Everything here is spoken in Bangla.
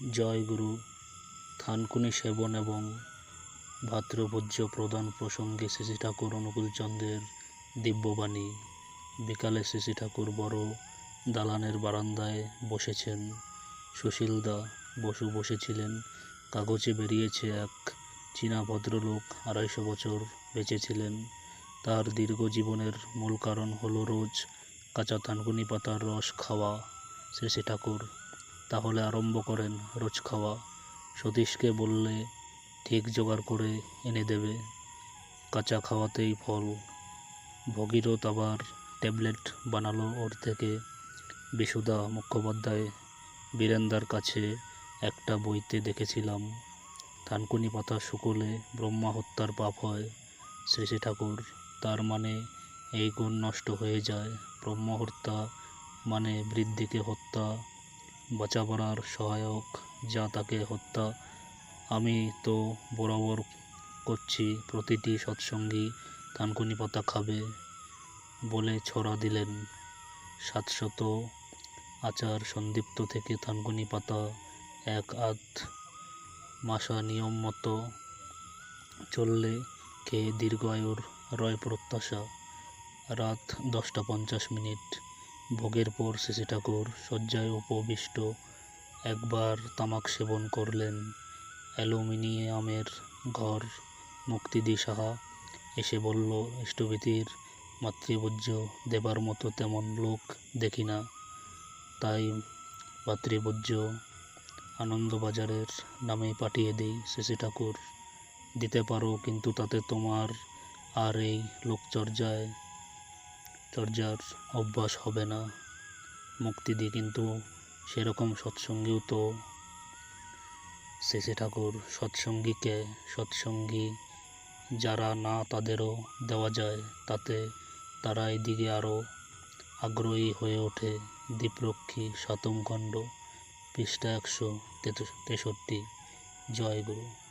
জয়গুরু থানকুনি সেবন এবং ভাতৃভোজ্য প্রদান প্রসঙ্গে শ্রী ঠাকুর অনুকূলচন্দ্রের দিব্যবাণী। বিকালে শ্রী ঠাকুর বড় দালানের বারান্দায় বসেছেন। সুশীলদা বসু বসেছিলেন। কাগজে বেরিয়েছে এক চীনা ভদ্রলোক আড়াইশো বছর বেঁচেছিলেন। তার দীর্ঘ জীবনের মূল কারণ হলো রোজ কাঁচা থানকুনি পাতার রস খাওয়া। শ্রী ঠাকুর তাহলে আরম্ভ করেন রোজ খাওয়া। সতীশকে বললে, ঠিক জোগাড় করে এনে দেবে। কাঁচা খাওয়াতেই ফল। ভগীরথ আবার ট্যাবলেট বানালো ওর থেকে। বিশুদা মুখোপাধ্যায় বীরেন্দার কাছে একটা বইতে দেখেছিলাম। থানকুনি পাতা শুকোলে ব্রহ্মা হত্যার পাপ হয়। শ্রী শ্রী ঠাকুর, তার মানে এই গুণ নষ্ট হয়ে যায়। ব্রহ্ম হত্যা মানে বৃদ্ধিকে হত্যা। বাঁচাবার সহায়ক যা তাকে হত্যা। আমি তো বরাবর করছি, প্রতিটি সৎসঙ্গী থানকুনি পাতা খাবে বলে ছড়া দিলেন। সাতশত আচার সন্দীপ্ত থেকে থানকুনি পাতা এক আধ মাসা নিয়ম মতো চললে খেয়ে দীর্ঘায়ুর রয় প্রত্যাশা? রাত দশটা পঞ্চাশ মিনিট। ভোগের পর শ্রী ঠাকুর শয্যায় উপবিষ্ট একবার তামাক সেবন করলেন। অ্যালুমিনিয়ামের ঘর মুক্তিদি সাহা। এসে বলল, ইষ্টভীতির মাতৃভোজ্য দেবার মতো তেমন লোক দেখি না। তাই ভাতৃভোজ্য আনন্দবাজারের নামে পাঠিয়ে দেই। শ্রী ঠাকুর, দিতে পারো, কিন্তু তাতে তোমার আর এই লোকচর্যায় চর্যার অভ্যাস হবে না। মুক্তিদি কিন্তু সেরকম সৎসঙ্গীও তো শেষে ঠাকুর সৎসঙ্গীকে, সৎসঙ্গী যারা না তাদেরও দেওয়া যায়, তাতে তারা এদিকে আরও আগ্রহী হয়ে ওঠে। দীপরক্ষী সাতম খণ্ড পৃষ্ঠা একশো তেষট্টি। জয় গুরু।